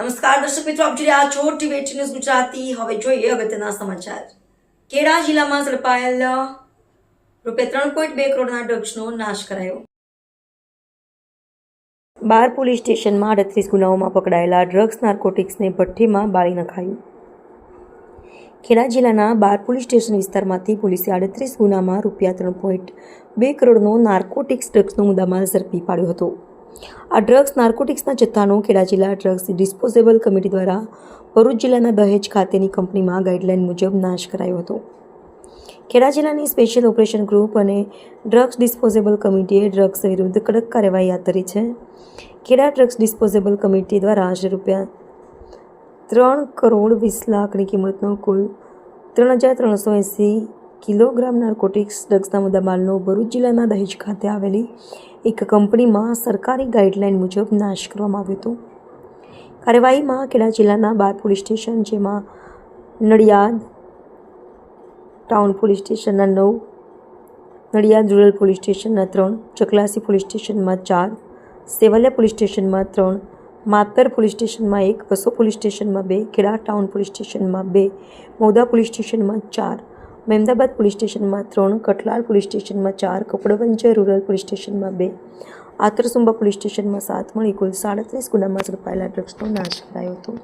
નમસ્કાર દર્શક મિત્રો, આપ જોઈ રહ્યા છો ટીવી ન્યૂઝ ગુજરાતી. હવે જોઈએ અગત્યના સમાચાર. ખેડા જિલ્લામાં ઝડપાયેલ રૂપિયા ત્રણ પોઈન્ટ બે કરોડના ડ્રગ્સનો નાશ કરાયો. બાર પોલીસ સ્ટેશનમાં અડત્રીસ ગુનાઓમાં પકડાયેલા ડ્રગ્સ, નાર્કોટિક્સને ભઠ્ઠીમાં બાળી નખાયું. ખેડા જિલ્લાના બાર પોલીસ સ્ટેશન વિસ્તારમાંથી પોલીસે આડત્રીસ ગુનામાં રૂપિયા ત્રણ પોઈન્ટ બે કરોડનો નાર્કોટિક્સ ડ્રગ્સનો મુદ્દામાલ ઝડપી પાડ્યો હતો. આ ડ્રગ્સ નાર્કોટિક્સના જથ્થાનો ખેડા જિલ્લા ડ્રગ્સ ડિસ્પોઝેબલ કમિટી દ્વારા ભરૂચ જિલ્લાના દહેજ ખાતેની કંપનીમાં ગાઈડલાઇન મુજબ નાશ કરાયો હતો. ખેડા જિલ્લાની સ્પેશિયલ ઓપરેશન ગ્રુપ અને ડ્રગ્સ ડિસ્પોઝેબલ કમિટીએ ડ્રગ્સ વિરુદ્ધ કડક કાર્યવાહી હાથ ધરી છે. ખેડા ડ્રગ્સ ડિસ્પોઝેબલ કમિટી દ્વારા આશરે રૂપિયા ત્રણ કરોડ વીસ લાખની કિંમતનો કુલ ત્રણ હજાર ત્રણસો એંસી કિલોગ્રામ નાર્કોટિક્સ ડ્રગ્સના મુદ્દામાલનો ભરૂચ જિલ્લાના દહેજ ખાતે આવેલી એક કંપનીમાં સરકારી ગાઈડલાઇન મુજબ નાશ કરવામાં આવ્યો હતો. કાર્યવાહીમાં ખેડા જિલ્લાના બાર પોલીસ સ્ટેશન, જેમાં નડિયાદ ટાઉન પોલીસ સ્ટેશનના નવ, નડિયાદ રૂરલ પોલીસ સ્ટેશનના ત્રણ, ચકલાસી પોલીસ સ્ટેશનમાં ચાર, સેવાલિયા પોલીસ સ્ટેશનમાં ત્રણ, માતર પોલીસ સ્ટેશનમાં એક, વસો પોલીસ સ્ટેશનમાં બે, ખેડા ટાઉન પોલીસ સ્ટેશનમાં બે, મોદા પોલીસ સ્ટેશનમાં ચાર મહેમદાબાદ પોલીસ સ્ટેશનમાં ત્રણ કટલાલ પોલીસ સ્ટેશનમાં ચાર, કપડવંજય રૂરલ પોલીસ સ્ટેશનમાં બે, આતરસુંબા પોલીસ સ્ટેશનમાં સાત મળી કુલ સાડત્રીસ ગુનામાં ઝડપાયેલા ડ્રગ્સનો નાશ કરાયો હતો.